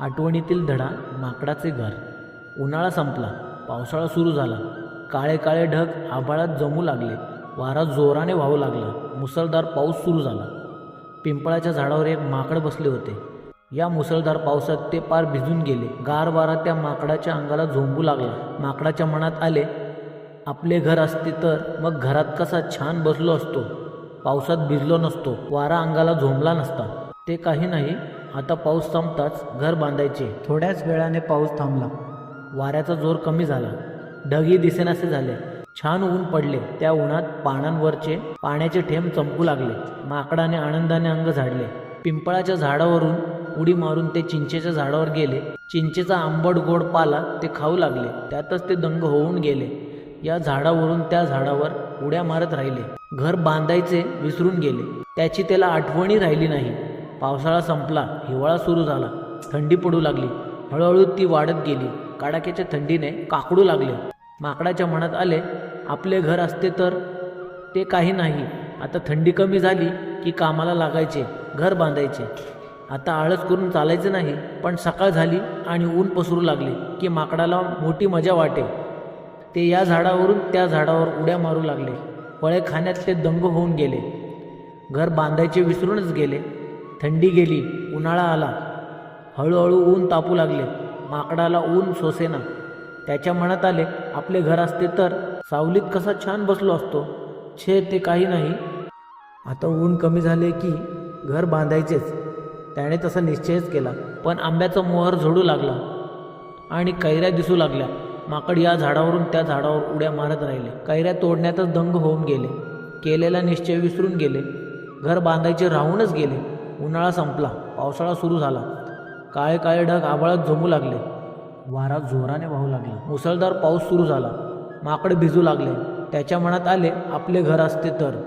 आठवणीतील धडा माकडाचे घर. उन्हाळा संपला पावसाळा सुरू झाला. काळे काळे ढग आभाळात जमू लागले. वारा जोराने वाहू लागला. मुसळधार पाऊस सुरू झाला. पिंपळाच्या झाडावर एक माकड बसले होते. या मुसळधार पावसात ते पार भिजून गेले. गार वारा त्या माकडाच्या अंगाला झोंबू लागला. माकडाच्या मनात आले आपले घर असते तर मग घरात कसा छान बसलो असतो. पावसात भिजलो नसतो. वारा अंगाला झोंबला नसता. ते काही नाही आता पाऊस संपताच घर बांधायचे. थोड्याच वेळाने पाऊस थांबला. वाऱ्याचा जोर कमी झाला. ढगही दिसेनासे झाले. छान ऊन पडले. त्या उन्हात पानांवरचे पाण्याचे थेंब चमकू लागले. माकडाने आनंदाने अंग झाडले. पिंपळाच्या झाडावरून उडी मारून ते चिंचेच्या झाडावर गेले. चिंचेचा आंबट गोड पाला ते खाऊ लागले. त्यातच ते दंग होऊन गेले. या झाडावरून त्या झाडावर उड्या मारत राहिले. घर बांधायचे विसरून गेले. त्याची त्याला आठवणी राहिली नाही. पावसाळा संपला हिवाळा सुरू झाला. थंडी पडू लागली. हळूहळू ती वाढत गेली. कडाक्याच्या थंडीने काकडू लागले. माकडाच्या मनात आले आपले घर असते तर? ते काही नाही. आता थंडी कमी झाली की कामाला लागायचे घर बांधायचे. आता आळस करून चालायचे नाही पण सकाळ झाली आणि ऊन पसरू लागले की माकडाला मोठी मजा वाटे. ते या झाडावरून त्या झाडावर उड्या मारू लागले. फळे खाण्यात ते दंग होऊन गेले. घर बांधायचे विसरूनच गेले. थंडी गेली उन्हाळा आला. हळूहळू ऊन तापू लागले. माकडाला ऊन सोसेना. त्याच्या मनात आले आपले घर असते तर सावलीत कसा छान बसलो असतो. छे ते काही नाही. आता ऊन कमी झाले की घर बांधायचेच. त्याने तसा निश्चयच केला. पण आंब्याचा मोहर झोडू लागला आणि कैऱ्या दिसू लागल्या. माकड या झाडावरून त्या झाडावर उड्या मारत राहिले. कैऱ्या तोडण्यातच दंग होऊन गेले. केलेला निश्चय विसरून गेले. घर बांधायचे राहूनच गेले. उन्हाळा संपला पावसाळा सुरू झाला. काळे काळे ढग आभाळात जमू लागले. वारा जोराने वाहू लागला. मुसळधार पाऊस सुरू झाला. माकड भिजू लागले. त्याच्या मनात आले आपले घर असते तर.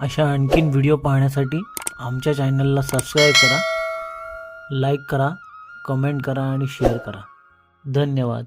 अशा आणखीन व्हिडिओ पाहण्यासाठी आमच्या चॅनलला सबस्क्राईब करा लाईक करा कमेंट करा आणि शेअर करा. धन्यवाद.